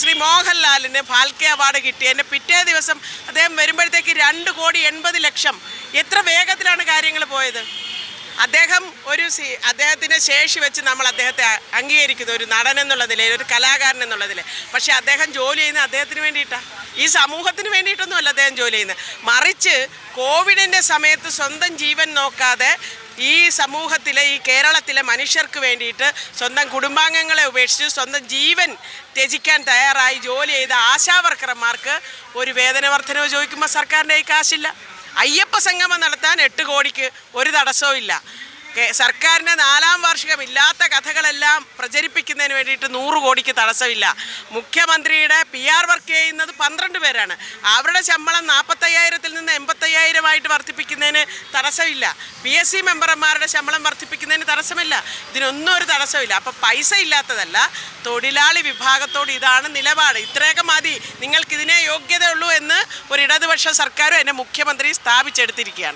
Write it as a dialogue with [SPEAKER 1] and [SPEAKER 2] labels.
[SPEAKER 1] ശ്രീ മോഹൻലാലിന് ഫാൽക്കെ അവാർഡ് കിട്ടിയതിന്റെ പിറ്റേ ദിവസം അദ്ദേഹം വരുമ്പോഴത്തേക്ക് രണ്ട് കോടി എൺപത് ലക്ഷം. എത്ര വേഗത്തിലാണ് കാര്യങ്ങൾ പോയത്? അദ്ദേഹം ഒരു അദ്ദേഹത്തിന്റെ ശേഷി വെച്ച് നമ്മൾ അദ്ദേഹത്തെ അംഗീകരിക്കുന്ന. ഒരു നടൻ എന്നുള്ള നിലയിൽ ഒരു കലാകാരൻ എന്നുള്ള നിലയിൽ. പക്ഷേ അദ്ദേഹം ജോലി ചെയ്യുന്ന അദ്ദേഹത്തിന് വേണ്ടിയിട്ടാണ് ഈ സമൂഹത്തിന് വേണ്ടിയിട്ടൊന്നുമല്ല അദ്ദേഹം ജോലി ചെയ്യുന്നത്. മറിച്ച് കോവിഡിന്റെ സമയത്ത് സ്വന്തം ജീവൻ നോക്കാതെ ഈ സമൂഹത്തിലെ ഈ കേരളത്തിലെ മനുഷ്യർക്ക് വേണ്ടിയിട്ട് സ്വന്തം കുടുംബാംഗങ്ങളെ ഉപേക്ഷിച്ച് സ്വന്തം ജീവൻ ത്യജിക്കാൻ തയ്യാറായി ജോലി ചെയ്ത ആശാവർക്കർമാർക്ക് ഒരു വേതന വർധനവ് ചോദിക്കുമ്പോൾ സർക്കാരിന്റെ കയ്യിൽ കാശില്ല. അയ്യപ്പ സംഗമം നടത്താൻ എട്ട് കോടിക്ക് ഒരു തടസ്സവും ഇല്ല. സർക്കാരിന്റെ നാലാം വാർഷികം ഇല്ലാത്ത കഥകളെല്ലാം പ്രചരിപ്പിക്കുന്നതിന് വേണ്ടിയിട്ട് നൂറ് കോടിക്ക് തടസ്സമില്ല. മുഖ്യമന്ത്രിയുടെ പി ആർ വർക്ക് ചെയ്യുന്നത് പന്ത്രണ്ട് പേരാണ്. അവരുടെ ശമ്പളം നാൽപ്പത്തയ്യായിരത്തിൽ നിന്ന് എൺപത്തയ്യായിരമായിട്ട് വർദ്ധിപ്പിക്കുന്നതിന് തടസ്സമില്ല. പി എസ് സി മെമ്പർമാരുടെ ശമ്പളം വർദ്ധിപ്പിക്കുന്നതിന് തടസ്സമില്ല. ഇതിനൊന്നും ഒരു തടസ്സമില്ല. അപ്പോൾ പൈസ ഇല്ലാത്തതല്ല തൊഴിലാളി വിഭാഗത്തോട് ഇതാണ് നിലപാട്. ഇത്രയൊക്കെ മതി. നിങ്ങൾക്കിതിനെ യോഗ്യതയുള്ളൂ എന്ന് ഒരു ഇടതുപക്ഷ സർക്കാരും എന്റെ മുഖ്യമന്ത്രി സ്ഥാപിച്ചെടുത്തിരിക്കുകയാണ്.